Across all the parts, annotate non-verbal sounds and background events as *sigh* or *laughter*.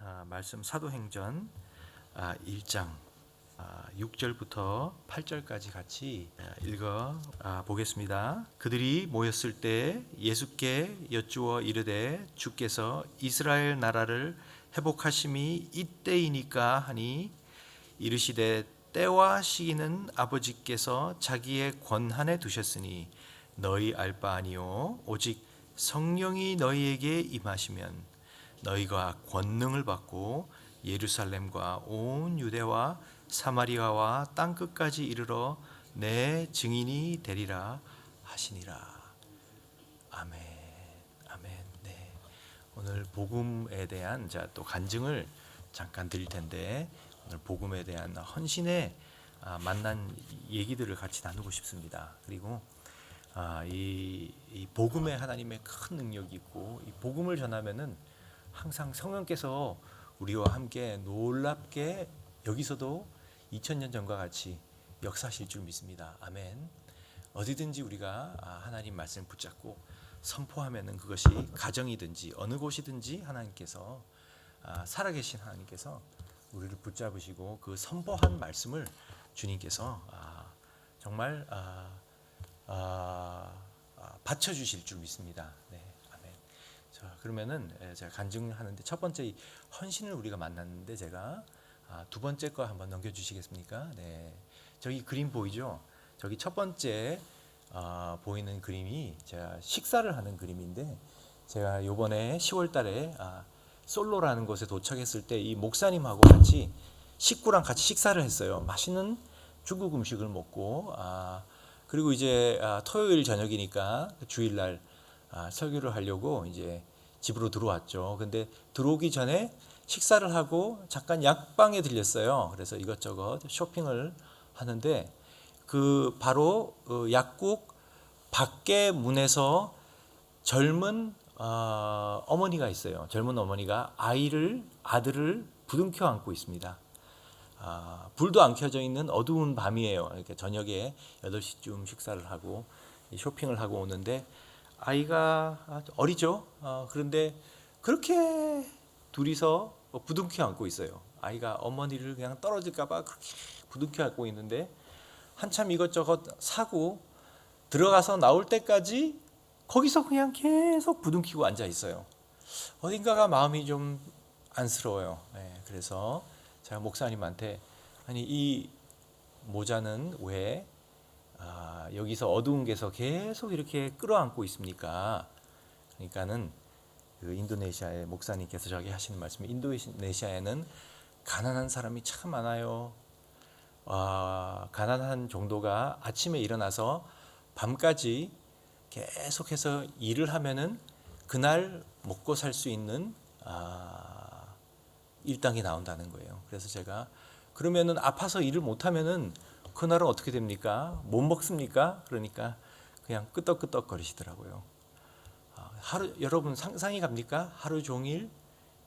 아, 말씀 사도행전 아, 1장 아, 6절부터 8절까지 같이 아, 읽어 아, 보겠습니다. 그들이 모였을 때 예수께 여쭈어 이르되 주께서 이스라엘 나라를 회복하심이 이때이니까 하니 이르시되 때와 시기는 아버지께서 자기의 권한에 두셨으니 너희 알 바 아니요 오직 성령이 너희에게 임하시면 너희가 권능을 받고 예루살렘과 온 유대와 사마리아와 땅 끝까지 이르러 내 증인이 되리라 하시니라. 아멘. 아멘. 네. 오늘 복음에 대한 자 또 간증을 잠깐 드릴 텐데 오늘 복음에 대한 헌신의 아, 만난 얘기들을 같이 나누고 싶습니다. 그리고 아, 이, 이 복음에 하나님의 큰 능력이 있고 이 복음을 전하면은 항상 성령께서 우리와 함께 놀랍게 여기서도 2000년 전과 같이 역사하실 줄 믿습니다. 아멘. 어디든지 우리가 아, 하나님 말씀 붙잡고 선포하면은 그것이 가정이든지 어느 곳이든지 하나님께서 아, 살아계신 하나님께서 우리를 붙잡으시고 그 선포한 말씀을 주님께서 아, 정말 아, 받쳐 주실 줄 믿습니다. 네. 자 그러면은 예, 제가 간증하는데 첫 번째 이 헌신을 우리가 만났는데 제가 아, 두 번째 거 한번 넘겨주시겠습니까? 네, 저기 그림 보이죠? 저기 첫 번째 아, 보이는 그림이 제가 식사를 하는 그림인데 제가 요번에 10월달에 아, 솔로라는 곳에 도착했을 때 이 목사님하고 같이 식구랑 같이 식사를 했어요. 맛있는 중국 음식을 먹고 아, 그리고 이제 아, 토요일 저녁이니까 주일날 아, 설교를 하려고 이제 집으로 들어왔죠. 근데 들어오기 전에 식사를 하고 잠깐 약방에 들렸어요. 그래서 이것저것 쇼핑을 하는데 그 바로 어, 약국 밖에 문에서 젊은 어, 어머니가 있어요. 젊은 어머니가 아이를 아들을 부둥켜 안고 있습니다. 아, 불도 안 켜져 있는 어두운 밤이에요. 이렇게 저녁에 8시쯤 식사를 하고 쇼핑을 하고 오는데 아이가 어리죠. 어, 그런데 그렇게 둘이서 부둥켜 안고 있어요. 아이가 어머니를 그냥 떨어질까봐 그렇게 부둥켜 안고 있는데 한참 이것저것 사고 들어가서 나올 때까지 거기서 그냥 계속 부둥키고 앉아 있어요. 어딘가가 마음이 좀 안쓰러워요. 네, 그래서 제가 목사님한테 아니 이 모자는 왜 아, 여기서 어두운 데서 계속 이렇게 끌어안고 있습니까? 그러니까는 그 인도네시아의 목사님께서 저기 하시는 말씀이 인도네시아에는 가난한 사람이 참 많아요. 아, 가난한 정도가 아침에 일어나서 밤까지 계속해서 일을 하면은 그날 먹고 살 수 있는 아, 일당이 나온다는 거예요. 그래서 제가 그러면은 아파서 일을 못 하면은 그날은 어떻게 됩니까? 못 먹습니까? 그러니까 그냥 끄떡끄떡 거리시더라고요. 아, 하루 여러분 상상이 갑니까? 하루 종일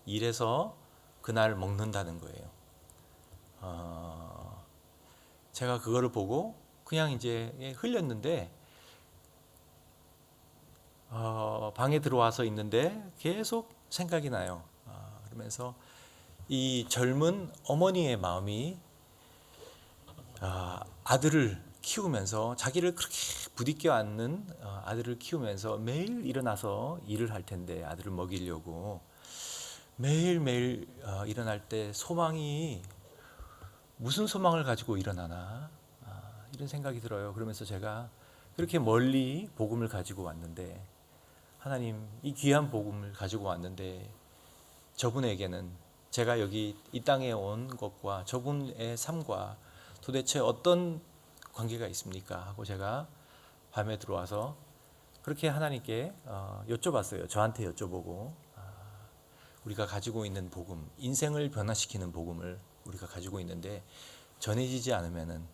일해서 그날 먹는다는 거예요. 어, 제가 그거를 보고 그냥 이제 예, 흘렸는데 어, 방에 들어와서 있는데 계속 생각이 나요. 아, 그러면서 이 젊은 어머니의 마음이 아, 아들을 키우면서 자기를 그렇게 부딪혀 앉는 어, 아들을 키우면서 매일 일어나서 일을 할 텐데 아들을 먹이려고 매일 매일 어, 일어날 때 소망이 무슨 소망을 가지고 일어나나 아, 이런 생각이 들어요. 그러면서 제가 그렇게 멀리 복음을 가지고 왔는데 하나님 이 귀한 복음을 가지고 왔는데 저분에게는 제가 여기 이 땅에 온 것과 저분의 삶과 도대체 어떤 관계가 있습니까? 하고 제가 밤에 들어와서 그렇게 하나님께 어, 여쭤봤어요. 저한테 여쭤보고 아, 우리가 가지고 있는 복음, 인생을 변화시키는 복음을 우리가 가지고 있는데 전해지지 않으면은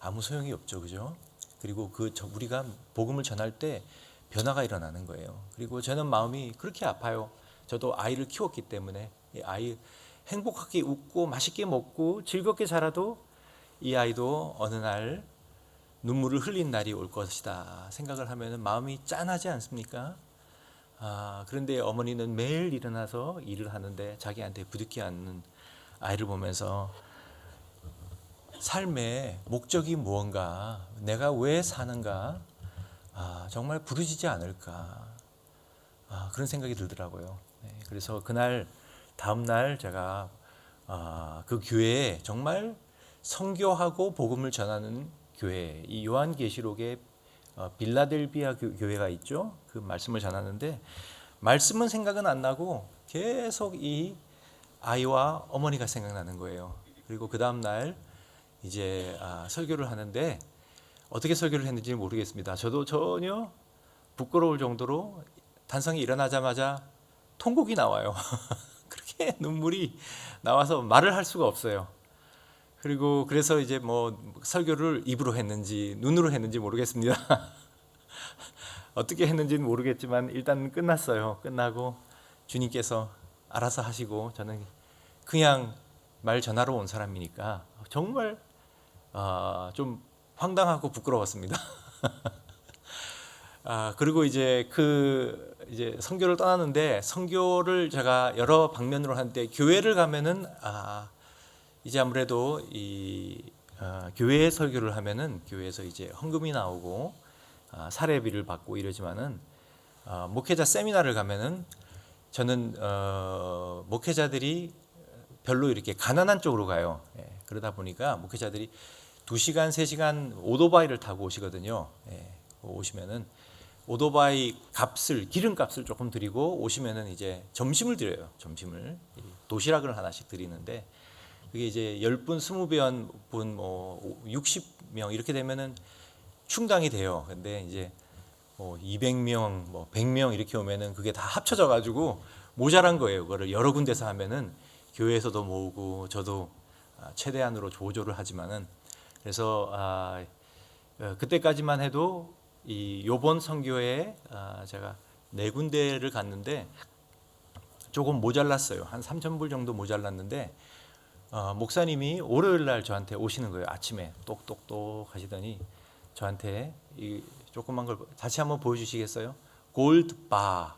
아무 소용이 없죠, 그죠? 그리고 그 저- 우리가 복음을 전할 때 변화가 일어나는 거예요. 그리고 저는 마음이 그렇게 아파요. 저도 아이를 키웠기 때문에 이 아이 행복하게 웃고 맛있게 먹고 즐겁게 자라도 이 아이도 어느 날 눈물을 흘린 날이 올 것이다 생각을 하면 마음이 짠하지 않습니까? 아, 그런데 어머니는 매일 일어나서 일을 하는데 자기한테 부득이 않는 아이를 보면서 삶의 목적이 무언가, 내가 왜 사는가, 아, 정말 부르지지 않을까, 아, 그런 생각이 들더라고요. 네, 그래서 그날 다음 날 제가 아, 그 교회에 정말 성교하고 복음을 전하는 교회, 이 요한계시록에 어, 빌라델비아 교- 교회가 있죠. 그 말씀을 전하는데 말씀은 생각은 안 나고 계속 이 아이와 어머니가 생각나는 거예요. 그리고 그 다음 날 이제 아, 설교를 하는데 어떻게 설교를 했는지 모르겠습니다. 저도 전혀 부끄러울 정도로 단성이 일어나자마자 통곡이 나와요. *laughs* 그렇게 눈물이 나와서 말을 할 수가 없어요. 그리고 그래서 이제 뭐 설교를 입으로 했는지 눈으로 했는지 모르겠습니다. *laughs* 어떻게 했는지는 모르겠지만 일단 끝났어요. 끝나고 주님께서 알아서 하시고 저는 그냥 말 전하러 온 사람이니까 정말 아, 좀 황당하고 부끄러웠습니다. *laughs* 아, 그리고 이제 그 이제 선교를 떠났는데 선교를 제가 여러 방면으로 하는데 교회를 가면은 아, 이제 아무래도 이 어, 교회 설교를 하면은 교회에서 이제 헌금이 나오고 아, 사례비를 받고 이러지만은 아, 목회자 세미나를 가면은 저는 어, 목회자들이 별로 이렇게 가난한 쪽으로 가요. 예, 그러다 보니까 목회자들이 2시간, 3시간 오토바이를 타고 오시거든요. 예, 오시면은 오토바이 값을 기름값을 조금 드리고 오시면은 이제 점심을 드려요. 점심을 이 도시락을 하나씩 드리는데 그게 이제 10분, 20분, 뭐 60명 이렇게 되면은 충당이 돼요. 근데 이제 뭐 200명, 뭐 100명 이렇게 오면은 그게 다 합쳐져 가지고 모자란 거예요. 그거를 여러 군데서 하면은 교회에서도 모으고 저도 아, 최대한으로 조조를 하지만은 그래서 아, 어, 그때까지만 해도 이 요번 선교에 아, 제가 네 군데를 갔는데 조금 모자랐어요. 한 3천 불 정도 모자랐는데 어, 목사님이 월요일 날 저한테 오시는 거예요. 아침에 똑똑똑 하시더니 저한테 이 조그만 걸 다시 한번 보여주시겠어요? 골드 바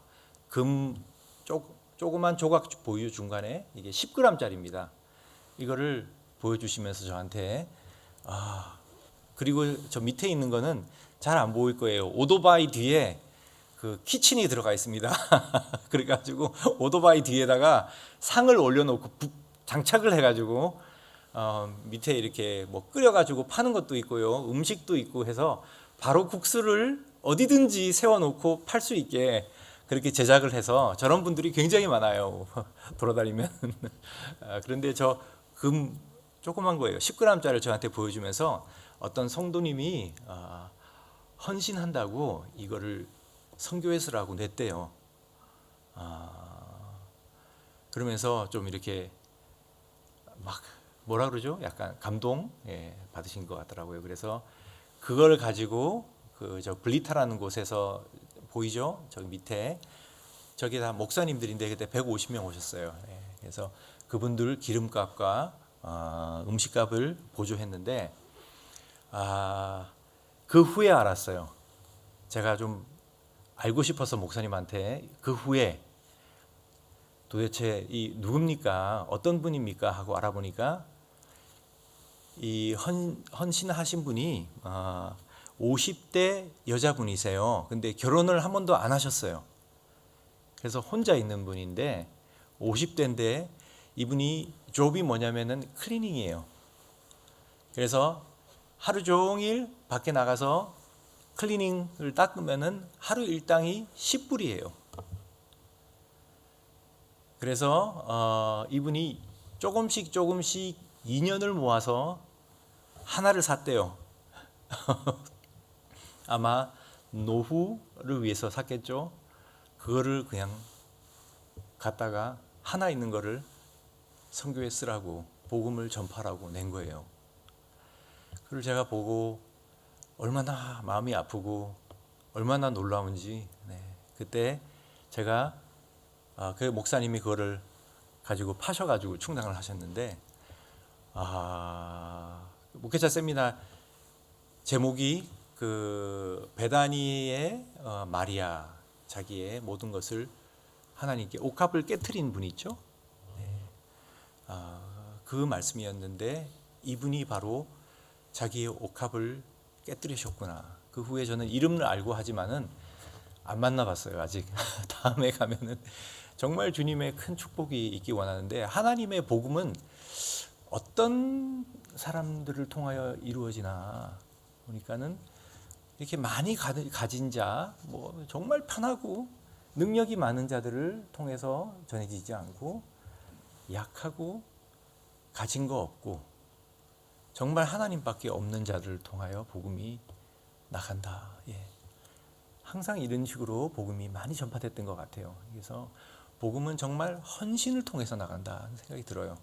금 쪼, 조그만 조각 보유 중간에 이게 10g짜리입니다. 이거를 보여주시면서 저한테 아 그리고 저 밑에 있는 거는 잘 안 보일 거예요. 오토바이 뒤에 그 키친이 들어가 있습니다. *laughs* 그래가지고 오토바이 뒤에다가 상을 올려놓고 부- 장착을 해가지고 어, 밑에 이렇게 뭐 끓여가지고 파는 것도 있고요, 음식도 있고 해서 바로 국수를 어디든지 세워놓고 팔 수 있게 그렇게 제작을 해서 저런 분들이 굉장히 많아요. *laughs* 돌아다니면 *laughs* 아, 그런데 저 금 조그만 거예요. 10g짜리를 저한테 보여주면서 어떤 성도님이 아, 헌신한다고 이거를 선교에 쓰라고 냈대요. 아, 그러면서 좀 이렇게 막 뭐라 그러죠? 약간 감동 예, 받으신 것 같더라고요. 그래서 그걸 가지고 그 저 블리타라는 곳에서 보이죠? 저기 밑에 저기 다 목사님들인데 그때 150명 오셨어요. 예, 그래서 그분들 기름값과 어, 음식값을 보조했는데 아, 그 후에 알았어요. 제가 좀 알고 싶어서 목사님한테 그 후에 도대체 이 누굽니까? 어떤 분입니까? 하고 알아보니까 이 헌, 헌신하신 분이 아, 50대 여자분이세요. 근데 결혼을 한 번도 안 하셨어요. 그래서 혼자 있는 분인데 50대인데 이분이 조업이 뭐냐면은 클리닝이에요. 그래서 하루 종일 밖에 나가서 클리닝을 닦으면은 하루 일당이 10불이에요. 그래서 어, 이분이 조금씩 조금씩 2년을 모아서 하나를 샀대요. *laughs* 아마 노후를 위해서 샀겠죠. 그거를 그냥 갖다가 하나 있는 거를 선교에 쓰라고 복음을 전파라고 낸 거예요. 그걸 제가 보고 얼마나 마음이 아프고 얼마나 놀라운지 네. 그때 제가 아, 그 목사님이 그거를 가지고 파셔가지고 충당을 하셨는데 아 목회자 세미나 제목이 그 베다니의 어, 마리아 자기의 모든 것을 하나님께 옥합을 깨뜨린 분이 있죠. 네. 아, 그 말씀이었는데 이분이 바로 자기의 옥합을 깨뜨리셨구나. 그 후에 저는 이름을 알고 하지만은 안 만나봤어요 아직. *laughs* 다음에 가면은 정말 주님의 큰 축복이 있기 원하는데 하나님의 복음은 어떤 사람들을 통하여 이루어지나 보니까는 이렇게 많이 가- 가진 자, 뭐 정말 편하고 능력이 많은 자들을 통해서 전해지지 않고 약하고 가진 거 없고 정말 하나님밖에 없는 자들을 통하여 복음이 나간다. 예. 항상 이런 식으로 복음이 많이 전파됐던 것 같아요. 그래서 복음은 정말 헌신을 통해서 나간다는 생각이 들어요.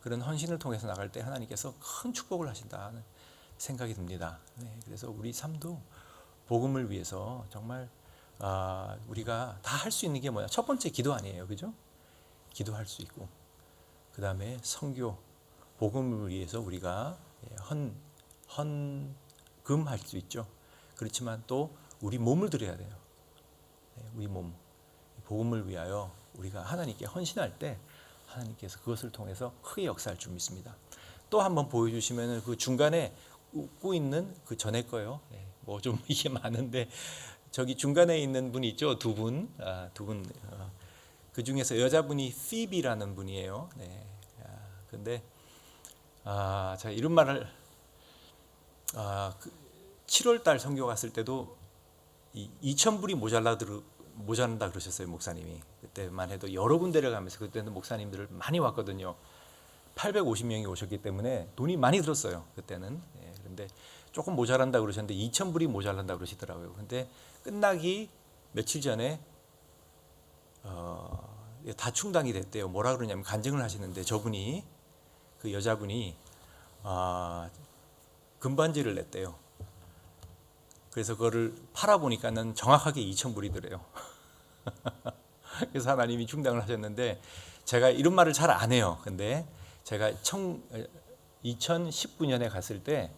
그런 헌신을 통해서 나갈 때 하나님께서 큰 축복을 하신다는 생각이 듭니다. 네, 그래서 우리 삶도 복음을 위해서 정말 아, 우리가 다 할 수 있는 게 뭐야? 첫 번째 기도 아니에요, 그죠? 기도할 수 있고 그 다음에 성교 복음을 위해서 우리가 예, 헌 헌금할 수 있죠. 그렇지만 또 우리 몸을 드려야 돼요. 네, 우리 몸 복음을 위하여 우리가 하나님께 헌신할 때 하나님께서 그것을 통해서 크게 역사할 줄 믿습니다. 또 한번 보여주시면은 그 중간에 웃고 있는 그 전에 거요. 뭐 좀 *laughs* 이게 많은데 저기 중간에 있는 분이 있죠. 두 분, 아, 두 분. 어, 그 중에서 여자분이 피비라는 분이에요. 네. 아, 근데 아, 제가 이런 말을 아, 그 7월 달 선교 갔을 때도 이 2천 불이 모자라 모자란다 그러셨어요 목사님이. 그때만 해도 여러 군데를 가면서 그때는 목사님들을 많이 왔거든요. 850명이 오셨기 때문에 돈이 많이 들었어요 그때는. 예, 그런데 조금 모자란다 그러셨는데 2천 불이 모자란다 그러시더라고요. 근데 끝나기 며칠 전에 어, 다 충당이 됐대요. 뭐라 그러냐면 간증을 하시는데 저분이 그 여자분이 아, 금반지를 냈대요. 그래서 그거를 팔아 보니까는 정확하게 2천 불이더래요. *laughs* 그래서 하나님이 충당을 하셨는데 제가 이런 말을 잘 안 해요. 근데 제가 청, 2019년에 갔을 때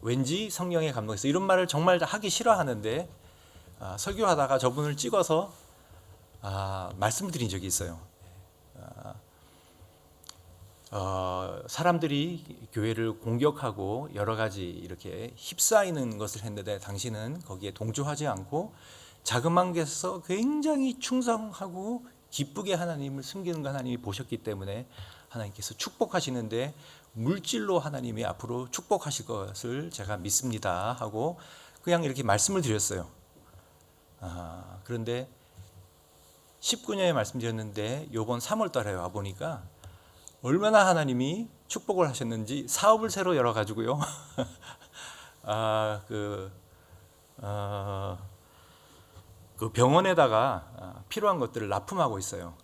왠지 성령의 감동에서 이런 말을 정말 하기 싫어하는데 아, 설교하다가 저분을 찍어서 아, 말씀을 드린 적이 있어요. 아, 어, 사람들이 교회를 공격하고 여러 가지 이렇게 휩싸이는 것을 했는데 당신은 거기에 동조하지 않고 자그마한 것에서 굉장히 충성하고 기쁘게 하나님을 숨기는 거 하나님이 보셨기 때문에 하나님께서 축복하시는데 물질로 하나님이 앞으로 축복하실 것을 제가 믿습니다 하고 그냥 이렇게 말씀을 드렸어요. 아, 그런데 19년에 말씀드렸는데 요번 3월 달에 와 보니까 얼마나 하나님이 축복을 하셨는지 사업을 새로 열어 가지고요. *laughs* 아, 그, 어, 그 병원에다가 아, 필요한 것들을 납품하고 있어요.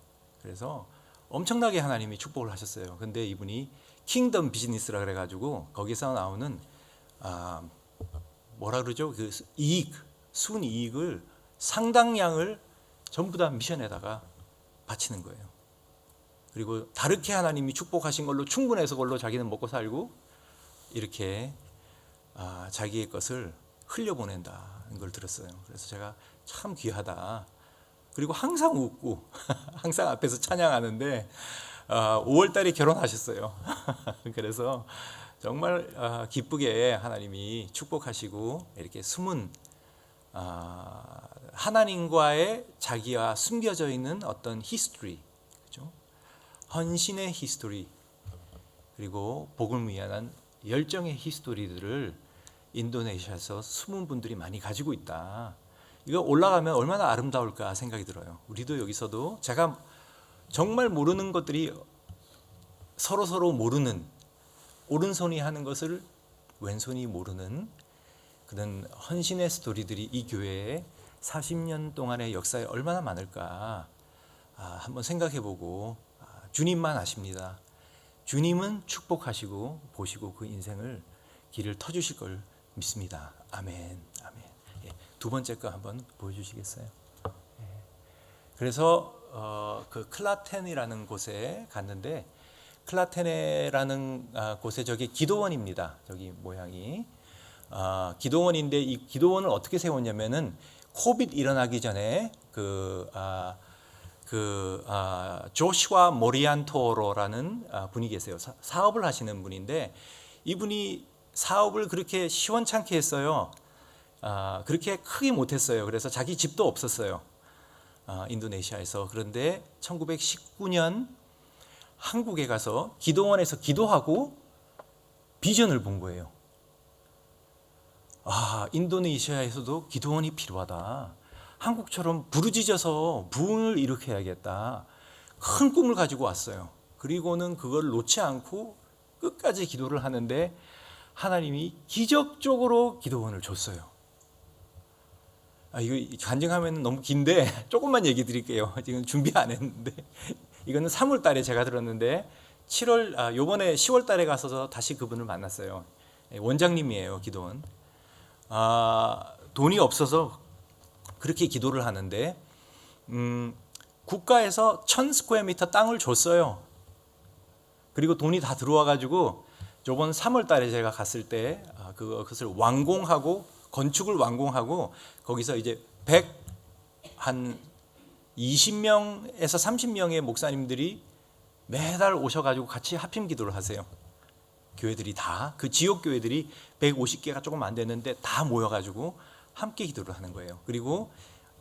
그래서 엄청나게 하나님이 축복을 하셨어요. 근데 이분이 킹덤 비즈니스라 그래 가지고 거기서 나오는 아, 뭐라 그러죠? 그 이익, 순이익을 상당량을 전부 다 미션에다가 바치는 거예요. 그리고 다르게 하나님이 축복하신 걸로 충분해서 그걸로 자기는 먹고 살고 이렇게 아, 자기의 것을 흘려보낸다는 걸 들었어요. 그래서 제가 참 귀하다. 그리고 항상 웃고 *laughs* 항상 앞에서 찬양하는데 아, 5월 달에 결혼하셨어요. *laughs* 그래서 정말 아, 기쁘게 하나님이 축복하시고 이렇게 숨은 아, 하나님과의 자기와 숨겨져 있는 어떤 히스토리, 그죠? 헌신의 히스토리 그리고 복을 위한 열정의 히스토리들을 인도네시아에서 숨은 분들이 많이 가지고 있다. 이거 올라가면 얼마나 아름다울까 생각이 들어요. 우리도 여기서도 제가 정말 모르는 것들이 서로 서로 모르는 오른손이 하는 것을 왼손이 모르는 그런 헌신의 스토리들이 이 교회에 40년 동안의 역사에 얼마나 많을까 아, 한번 생각해보고 아, 주님만 아십니다. 주님은 축복하시고 보시고 그 인생을 길을 터주실 걸 믿습니다. 아멘, 두 번째 거 한번 보여주시겠어요? 예. 그래서 어, 그 클라텐이라는 곳에 갔는데 클라테네라는 아, 곳에 저기 기도원입니다. 저기 모양이 아, 기도원인데 이 기도원을 어떻게 세웠냐면은 코빗 일어나기 전에 그 아, 그 아, 조슈아 모리안토로라는 아, 분이 계세요. 사, 사업을 하시는 분인데 이분이 사업을 그렇게 시원찮게 했어요. 아, 그렇게 크게 못했어요. 그래서 자기 집도 없었어요. 아, 인도네시아에서 그런데 1919년 한국에 가서 기도원에서 기도하고 비전을 본 거예요. 아, 인도네시아에서도 기도원이 필요하다. 한국처럼 부르짖어서 부흥을 일으켜야겠다. 큰 꿈을 가지고 왔어요. 그리고는 그걸 놓지 않고 끝까지 기도를 하는데 하나님이 기적적으로 기도원을 줬어요. 아, 이거 간증하면 너무 긴데 *laughs* 조금만 얘기 드릴게요. *laughs* 지금 준비 안 했는데 *laughs* 이거는 3월 달에 제가 들었는데 7월 아 요번에 10월 달에 가서 다시 그분을 만났어요. 예, 원장님이에요, 기도원. 아, 돈이 없어서 그렇게 기도를 하는데 음, 국가에서 1000 스퀘어미터 땅을 줬어요. 그리고 돈이 다 들어와 가지고 저번 3월 달에 제가 갔을 때 아, 그것을 완공하고 건축을 완공하고 거기서 이제 100한 20명에서 30명의 목사님들이 매달 오셔가지고 같이 합심 기도를 하세요. 교회들이 다 그 지역 교회들이 150개가 조금 안 됐는데 다 모여가지고 함께 기도를 하는 거예요. 그리고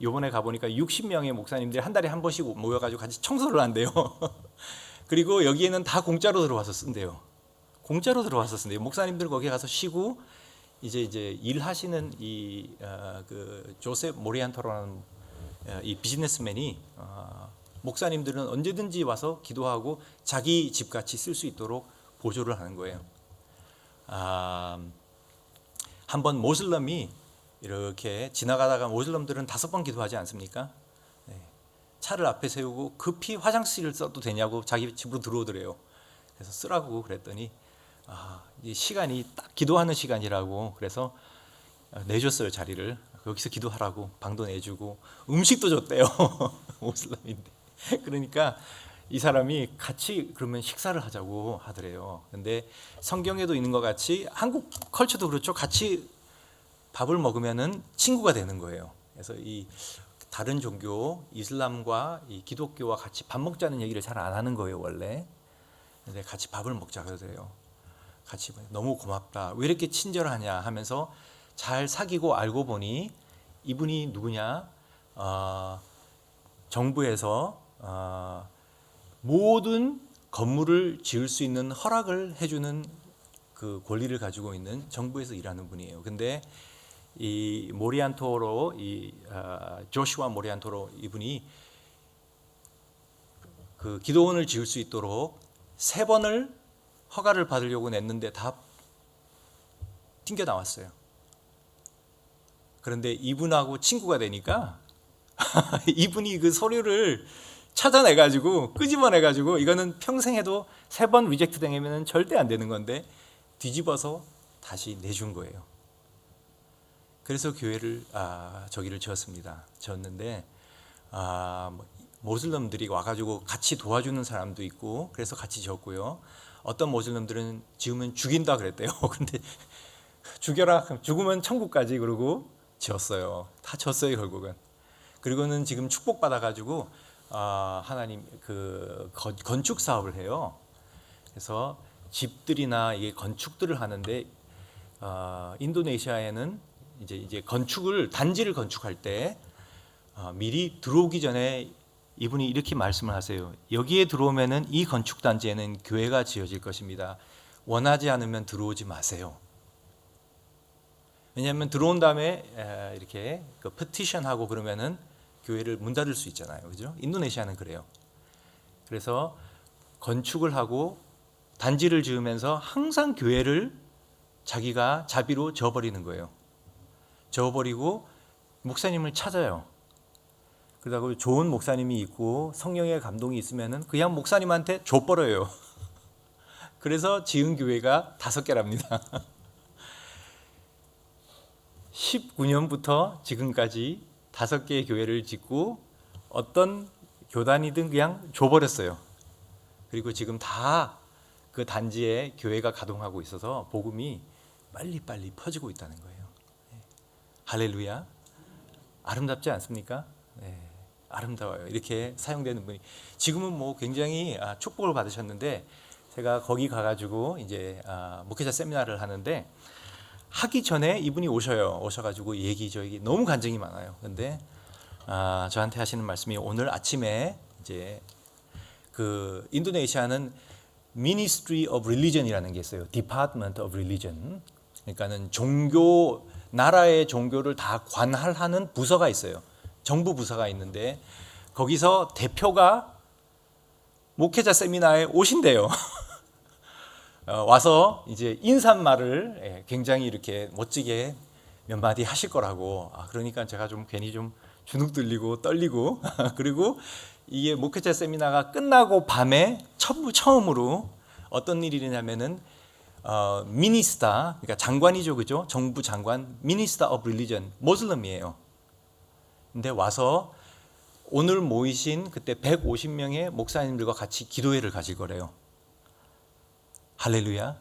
요번에 가보니까 60명의 목사님들이 한 달에 한 번씩 모여가지고 같이 청소를 한대요. *laughs* 그리고 여기에는 다 공짜로 들어와서 쓴대요. 공짜로 들어와서 쓴대요. 목사님들 거기 가서 쉬고 이제 이제 일하시는 이그 어, 그 조셉 모리안토라는 어, 이 비즈니스맨이 어, 목사님들은 언제든지 와서 기도하고 자기 집 같이 쓸 수 있도록 보조를 하는 거예요. 아, 한번 모슬럼이 이렇게 지나가다가 모슬럼들은 다섯 번 기도하지 않습니까? 네. 차를 앞에 세우고 급히 화장실을 써도 되냐고 자기 집으로 들어오더래요. 그래서 쓰라고 그랬더니 아, 이 시간이 딱 기도하는 시간이라고 그래서 내줬어요 자리를 여기서 기도하라고 방도 내주고 음식도 줬대요 *laughs* 모슬람인데 그러니까 이 사람이 같이 그러면 식사를 하자고 하더래요. 근데 성경에도 있는 것 같이 한국 컬처도 그렇죠. 같이 밥을 먹으면은 친구가 되는 거예요. 그래서 이 다른 종교 이슬람과 이 기독교와 같이 밥 먹자는 얘기를 잘 안 하는 거예요 원래. 근데 같이 밥을 먹자 그러더래요. 같이 너무 고맙다. 왜 이렇게 친절하냐 하면서 잘 사귀고 알고 보니 이분이 누구냐? 어, 정부에서 어, 모든 건물을 지을 수 있는 허락을 해주는 그 권리를 가지고 있는 정부에서 일하는 분이에요. 근데 이 모리안토로 이 어, 조슈아 모리안토로 이분이 그 기도원을 지을 수 있도록 세 번을 허가를 받으려고 냈는데 다 튕겨 나왔어요. 그런데 이분하고 친구가 되니까 *laughs* 이분이 그 서류를 찾아내 가지고 끄집어내 가지고 이거는 평생 해도 세 번 리젝트 되면 절대 안 되는 건데 뒤집어서 다시 내준 거예요. 그래서 교회를 아, 저기를 지었습니다. 지었는데 아, 뭐 모슬럼들이 와가지고 같이 도와주는 사람도 있고 그래서 같이 지었고요. 어떤 모슬럼들은 지으면 죽인다 그랬대요. *laughs* 근데 죽여라 죽으면 천국까지 그러고 지었어요. 다 졌어요 결국은. 그리고는 지금 축복 받아가지고 아, 하나님 그 건축 사업을 해요. 그래서 집들이나 이게 건축들을 하는데 어, 인도네시아에는 이제 이제 건축을 단지를 건축할 때 어, 미리 들어오기 전에 이분이 이렇게 말씀을 하세요. 여기에 들어오면은 이 건축 단지에는 교회가 지어질 것입니다. 원하지 않으면 들어오지 마세요. 왜냐하면 들어온 다음에 이렇게 그 petition하고 그러면은 교회를 문 닫을 수 있잖아요. 그죠? 인도네시아는 그래요. 그래서 건축을 하고 단지를 지으면서 항상 교회를 자기가 자비로 저버리는 거예요. 저버리고 목사님을 찾아요. 그러다가 좋은 목사님이 있고 성령의 감동이 있으면은 그냥 목사님한테 줘버려요. *laughs* 그래서 지은 교회가 다섯 개랍니다. *laughs* 19년부터 지금까지 다섯 개의 교회를 짓고 어떤 교단이든 그냥 줘버렸어요. 그리고 지금 다 그 단지에 교회가 가동하고 있어서 복음이 빨리빨리 퍼지고 있다는 거예요. 네. 할렐루야. 아름답지 않습니까? 네, 아름다워요. 이렇게 사용되는 분이 지금은 뭐 굉장히 아, 축복을 받으셨는데 제가 거기 가가지고 이제 아, 목회자 세미나를 하는데 하기 전에 이분이 오셔요. 오셔가지고 얘기 저기 너무 간증이 많아요. 근데 아, 저한테 하시는 말씀이 오늘 아침에 이제 그 인도네시아는 Ministry of Religion이라는 게 있어요. Department of Religion. 그러니까는 종교 나라의 종교를 다 관할하는 부서가 있어요. 정부 부서가 있는데 거기서 대표가 목회자 세미나에 오신대요. *laughs* 어, 와서 이제 인사말을 예, 굉장히 이렇게 멋지게 몇 마디 하실 거라고. 아, 그러니까 제가 좀 괜히 좀 주눅 들리고 떨리고 *laughs* 그리고 이게 목회자 세미나가 끝나고 밤에 처음, 처음으로 어떤 일이 있냐면은 어, 미니스타 그러니까 장관이죠 그죠 정부 장관 미니스타 오브 릴리전 모슬럼이에요 근데 와서 오늘 모이신 그때 150명의 목사님들과 같이 기도회를 가질 거래요 할렐루야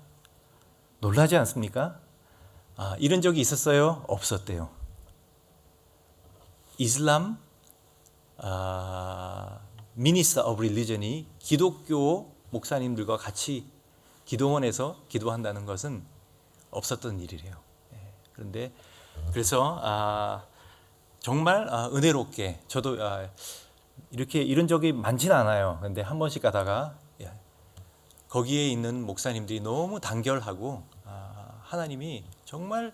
놀라지 않습니까? 아, 이런 적이 있었어요? 없었대요 이슬람 아, 미니스터 오브 릴리전이 기독교 목사님들과 같이 기도원에서 기도한다는 것은 없었던 일이래요. 예, 그런데 그래서 아, 정말 아, 은혜롭게 저도 아, 이렇게 이런 적이 많지는 않아요. 근데 한 번씩 가다가 예, 거기에 있는 목사님들이 너무 단결하고 아, 하나님이 정말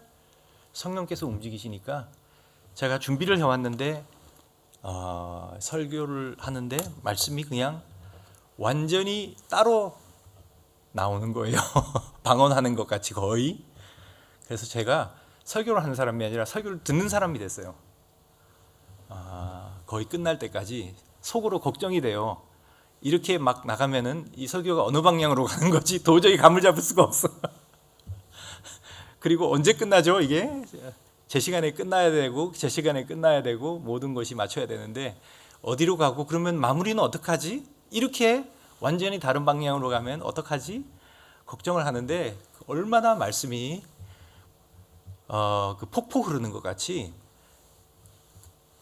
성령께서 움직이시니까 제가 준비를 해왔는데 어, 설교를 하는데 말씀이 그냥 완전히 따로 나오는 거예요. *laughs* 방언하는 것 같이 거의. 그래서 제가 설교를 하는 사람이 아니라 설교를 듣는 사람이 됐어요. 아, 거의 끝날 때까지 속으로 걱정이 돼요. 이렇게 막 나가면은 이 설교가 어느 방향으로 가는 거지 도저히 감을 잡을 수가 없어. *laughs* 그리고 언제 끝나죠? 이게 제 시간에 끝나야 되고 제 시간에 끝나야 되고 모든 것이 맞춰야 되는데 어디로 가고 그러면 마무리는 어떡하지? 이렇게 완전히 다른 방향으로 가면 어떡하지? 걱정을 하는데 얼마나 말씀이 어, 그 폭포 흐르는 것 같이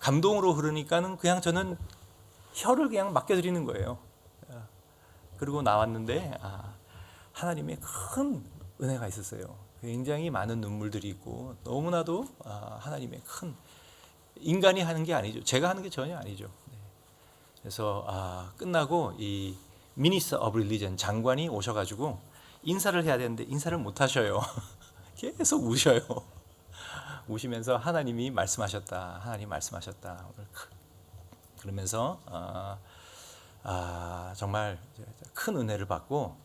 감동으로 흐르니까는 그냥 저는 혀를 그냥 맡겨드리는 거예요. 그리고 나왔는데 아, 하나님의 큰 은혜가 있었어요. 굉장히 많은 눈물들이 있고 너무나도 아, 하나님의 큰 인간이 하는 게 아니죠. 제가 하는 게 전혀 아니죠. 네. 그래서 아, 끝나고 이 미니스 오브 릴리전 장관이 오셔가지고 인사를 해야 되는데 인사를 못 하셔요. *laughs* 계속 우셔요. 우시면서 하나님이 말씀하셨다. 하나님 말씀하셨다. 그러면서 아, 아, 정말 큰 은혜를 받고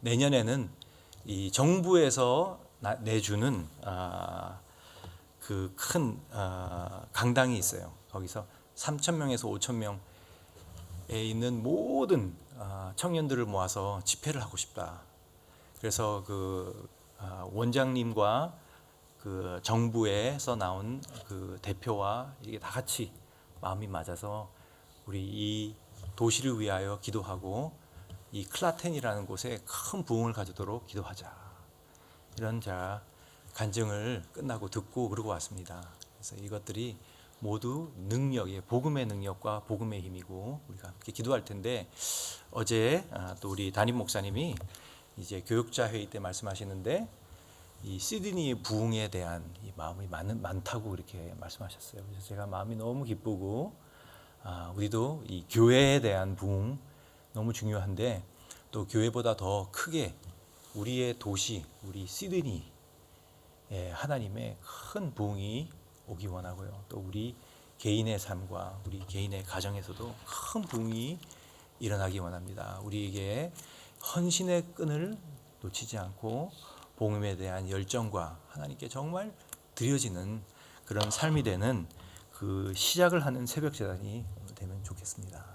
내년에는 이 정부에서 내주는 아, 그큰 아, 강당이 있어요. 거기서 3천 명에서 5천 명에 있는 모든 아, 청년들을 모아서 집회를 하고 싶다. 그래서 그 아, 원장님과 그 정부에서 나온 그 대표와 이게 다 같이 마음이 맞아서 우리 이 도시를 위하여 기도하고 이 클라텐이라는 곳에 큰 부흥을 가지도록 기도하자. 이런 자 간증을 끝나고 듣고 그러고 왔습니다. 그래서 이것들이 모두 능력의 복음의 능력과 복음의 힘이고 우리가 함께 기도할 텐데 어제 아, 또 우리 담임 목사님이 이제 교육자 회의 때 말씀하시는데 이 시드니의 부흥에 대한 이 마음이 많, 많다고 이렇게 말씀하셨어요. 그래서 제가 마음이 너무 기쁘고 아, 우리도 이 교회에 대한 부흥 너무 중요한데 또 교회보다 더 크게 우리의 도시, 우리 시드니 예, 하나님의 큰 부흥이 오기 원하고요. 또 우리 개인의 삶과 우리 개인의 가정에서도 큰 부흥이 일어나기 원합니다. 우리에게 헌신의 끈을 놓치지 않고 복음에 대한 열정과 하나님께 정말 드려지는 그런 삶이 되는 그 시작을 하는 새벽 재단이 되면 좋겠습니다.